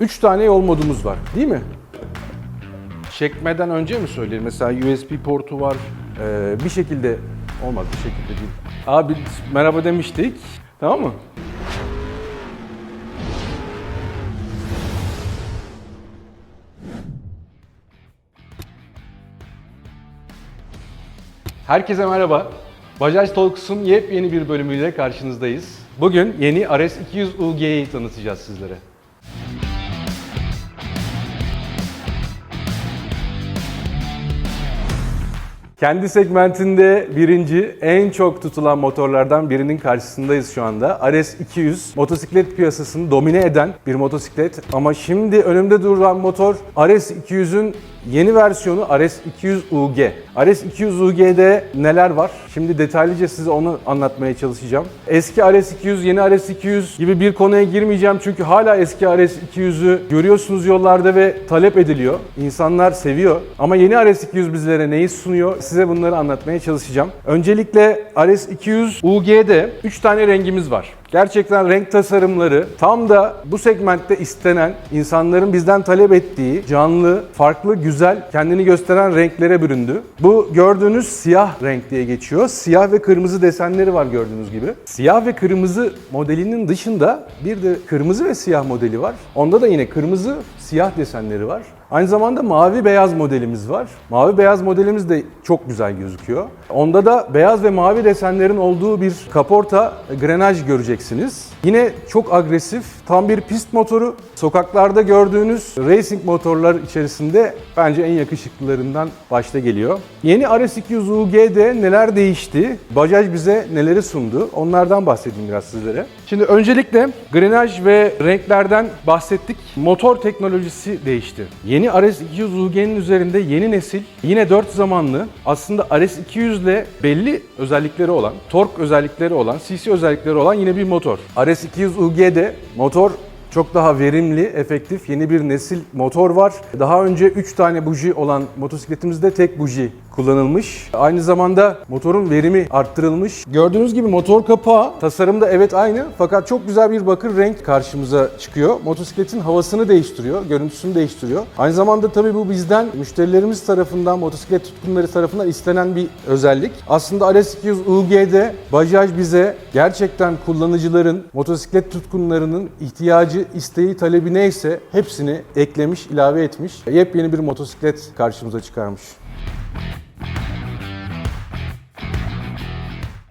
3 tane yol modumuz var değil mi? Çekmeden önce mi söyleyeyim? Mesela USB portu var. Ee, bir şekilde olmaz bir şekilde değil. Abi merhaba demiştik. Tamam mı? Herkese merhaba. Bajaj Talks'un yepyeni bir bölümüyle karşınızdayız. Bugün yeni RS200 UG'yi tanıtacağız sizlere. Kendi segmentinde birinci, en çok tutulan motorlardan birinin karşısındayız şu anda. RS200 motosiklet piyasasını domine eden bir motosiklet. Ama şimdi önümde duran motor RS200'ün yeni versiyonu RS200 UG. RS200 UG'de neler var? Şimdi detaylıca size onu anlatmaya çalışacağım. Eski RS200, yeni RS200 gibi bir konuya girmeyeceğim çünkü hala eski RS200'ü görüyorsunuz yollarda ve talep ediliyor. İnsanlar seviyor. Ama yeni RS200 bizlere neyi sunuyor? Size bunları anlatmaya çalışacağım. Öncelikle RS200 UG'de 3 tane rengimiz var. Gerçekten renk tasarımları tam da bu segmentte istenen, insanların bizden talep ettiği canlı, farklı, güzel, kendini gösteren renklere büründü. Bu gördüğünüz siyah renk diye geçiyor. Siyah ve kırmızı desenleri var gördüğünüz gibi. Siyah ve kırmızı modelinin dışında bir de kırmızı ve siyah modeli var. Onda da yine kırmızı, siyah desenleri var. Aynı zamanda mavi beyaz modelimiz var. Mavi beyaz modelimiz de çok güzel gözüküyor. Onda da beyaz ve mavi desenlerin olduğu bir kaporta grenaj göreceksiniz. Yine çok agresif, tam bir pist motoru. Sokaklarda gördüğünüz racing motorlar içerisinde bence en yakışıklılarından başta geliyor. Yeni RS200 UG'de neler değişti? Bajaj bize neleri sundu? Onlardan bahsedeyim biraz sizlere. Şimdi öncelikle grenaj ve renklerden bahsettik. Motor teknolojisi değişti. Yeni RS200 UG'nin üzerinde yeni nesil yine 4 zamanlı aslında RS200 ile belli özellikleri olan, tork özellikleri olan, CC özellikleri olan yine bir motor. RS200 UG'de motor çok daha verimli, efektif yeni bir nesil motor var. Daha önce 3 tane buji olan motosikletimizde tek buji kullanılmış. Aynı zamanda motorun verimi arttırılmış. Gördüğünüz gibi motor kapağı tasarımda evet aynı fakat çok güzel bir bakır renk karşımıza çıkıyor. Motosikletin havasını değiştiriyor, görüntüsünü değiştiriyor. Aynı zamanda tabii bu bizden müşterilerimiz tarafından, motosiklet tutkunları tarafından istenen bir özellik. Aslında RS200 UG'de Bajaj bize gerçekten kullanıcıların, motosiklet tutkunlarının ihtiyacı, isteği, talebi neyse hepsini eklemiş, ilave etmiş. Yepyeni bir motosiklet karşımıza çıkarmış.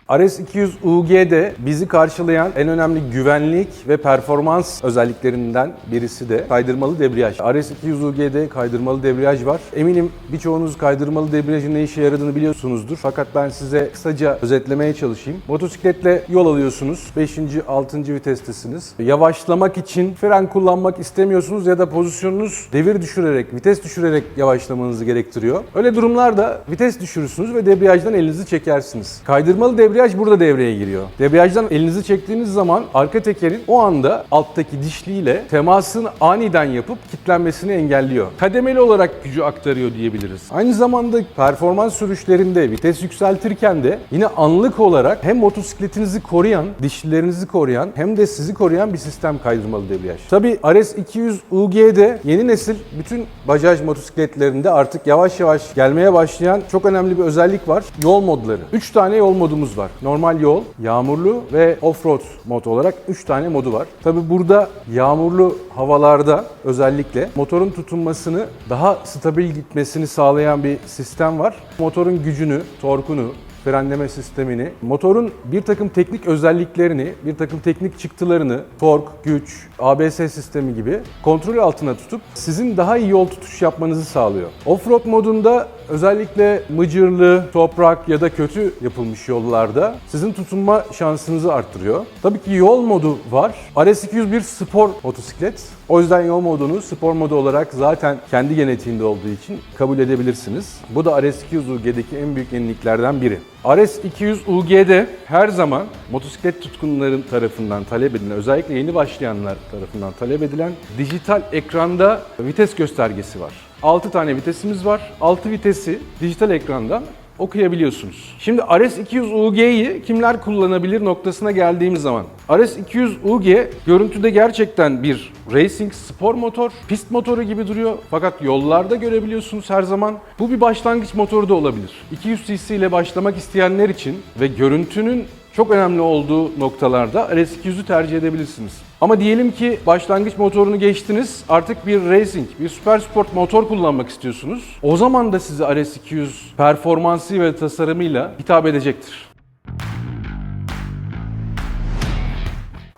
RS200 UG'de bizi karşılayan en önemli güvenlik ve performans özelliklerinden birisi de kaydırmalı debriyaj. RS200 UG'de kaydırmalı debriyaj var. Eminim birçoğunuz kaydırmalı debriyajın ne işe yaradığını biliyorsunuzdur. Fakat ben size kısaca özetlemeye çalışayım. Motosikletle yol alıyorsunuz. 5. 6. vitestesiniz. Yavaşlamak için fren kullanmak istemiyorsunuz ya da pozisyonunuz devir düşürerek, vites düşürerek yavaşlamanızı gerektiriyor. Öyle durumlarda vites düşürürsünüz ve debriyajdan elinizi çekersiniz. Kaydırmalı debriyaj burada devreye giriyor. Debriyajdan elinizi çektiğiniz zaman arka tekerin o anda alttaki dişliyle temasını aniden yapıp kilitlenmesini engelliyor. Kademeli olarak gücü aktarıyor diyebiliriz. Aynı zamanda performans sürüşlerinde vites yükseltirken de yine anlık olarak hem motosikletinizi koruyan, dişlilerinizi koruyan hem de sizi koruyan bir sistem kaydırmalı debriyaj. Tabi RS200 UG'de yeni nesil bütün Bajaj motosikletlerinde artık yavaş yavaş gelmeye başlayan çok önemli bir özellik var. Yol modları. 3 tane yol modumuz var. Normal yol, yağmurlu ve offroad mod olarak 3 tane modu var. Tabi burada yağmurlu havalarda özellikle motorun tutunmasını daha stabil gitmesini sağlayan bir sistem var. Motorun gücünü, torkunu, frenleme sistemini, motorun bir takım teknik özelliklerini, bir takım teknik çıktılarını, tork, güç, ABS sistemi gibi kontrol altına tutup sizin daha iyi yol tutuş yapmanızı sağlıyor. Offroad modunda özellikle mıcırlı, toprak ya da kötü yapılmış yollarda sizin tutunma şansınızı arttırıyor. Tabii ki yol modu var. RS200 bir spor motosiklet. O yüzden yol modunu spor modu olarak zaten kendi genetiğinde olduğu için kabul edebilirsiniz. Bu da RS200 UG'deki en büyük yeniliklerden biri. RS200 UG'de her zaman motosiklet tutkunların tarafından talep edilen, özellikle yeni başlayanlar tarafından talep edilen dijital ekranda vites göstergesi var. 6 tane vitesimiz var. 6 vitesi dijital ekranda okuyabiliyorsunuz. Şimdi RS200 UG'yi kimler kullanabilir noktasına geldiğimiz zaman. RS200 UG görüntüde gerçekten bir racing spor motor, pist motoru gibi duruyor. Fakat yollarda görebiliyorsunuz her zaman. Bu bir başlangıç motoru da olabilir. 200 cc ile başlamak isteyenler için ve görüntünün çok önemli olduğu noktalarda RS200'ü tercih edebilirsiniz. Ama diyelim ki başlangıç motorunu geçtiniz, artık bir racing, bir süper sport motor kullanmak istiyorsunuz. O zaman da size RS200 performansı ve tasarımıyla hitap edecektir.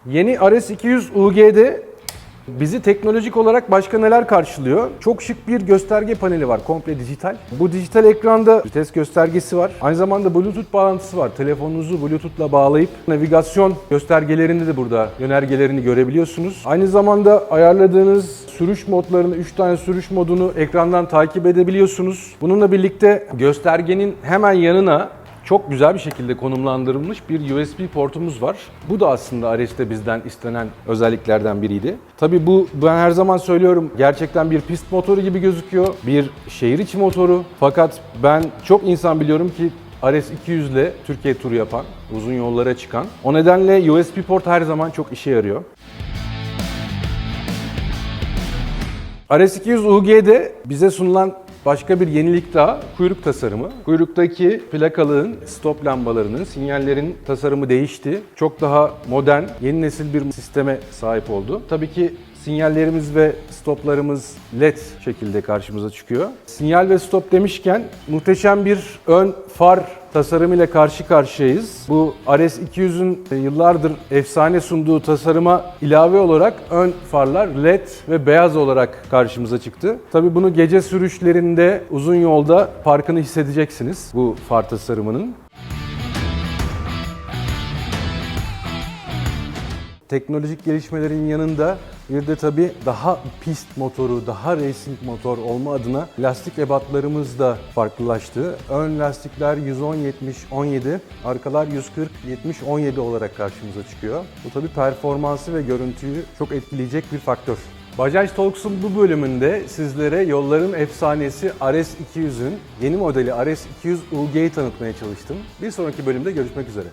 Yeni RS200 UG'de Bizi teknolojik olarak başka neler karşılıyor? Çok şık bir gösterge paneli var, komple dijital. Bu dijital ekranda vites göstergesi var. Aynı zamanda Bluetooth bağlantısı var. Telefonunuzu Bluetooth'la bağlayıp navigasyon göstergelerinde de burada yönergelerini görebiliyorsunuz. Aynı zamanda ayarladığınız sürüş modlarını, 3 tane sürüş modunu ekrandan takip edebiliyorsunuz. Bununla birlikte göstergenin hemen yanına çok güzel bir şekilde konumlandırılmış bir USB portumuz var. Bu da aslında RS'te bizden istenen özelliklerden biriydi. Tabii bu ben her zaman söylüyorum gerçekten bir pist motoru gibi gözüküyor. Bir şehir içi motoru. Fakat ben çok insan biliyorum ki RS200 ile Türkiye turu yapan, uzun yollara çıkan. O nedenle USB port her zaman çok işe yarıyor. RS200 UG'de bize sunulan başka bir yenilik daha kuyruk tasarımı. Kuyruktaki plakalığın, stop lambalarının, sinyallerin tasarımı değişti. Çok daha modern, yeni nesil bir sisteme sahip oldu. Tabii ki sinyallerimiz ve stoplarımız LED şekilde karşımıza çıkıyor. Sinyal ve stop demişken muhteşem bir ön far tasarımıyla karşı karşıyayız. Bu RS200'ün yıllardır efsane sunduğu tasarıma ilave olarak ön farlar LED ve beyaz olarak karşımıza çıktı. Tabii bunu gece sürüşlerinde uzun yolda farkını hissedeceksiniz bu far tasarımının. Teknolojik gelişmelerin yanında bir de tabii daha pist motoru, daha racing motor olma adına lastik ebatlarımız da farklılaştı. Ön lastikler 110-70-17, arkalar 140-70-17 olarak karşımıza çıkıyor. Bu tabii performansı ve görüntüyü çok etkileyecek bir faktör. Bajaj Talks'un bu bölümünde sizlere yolların efsanesi RS200'ün yeni modeli RS200 UG'yi tanıtmaya çalıştım. Bir sonraki bölümde görüşmek üzere.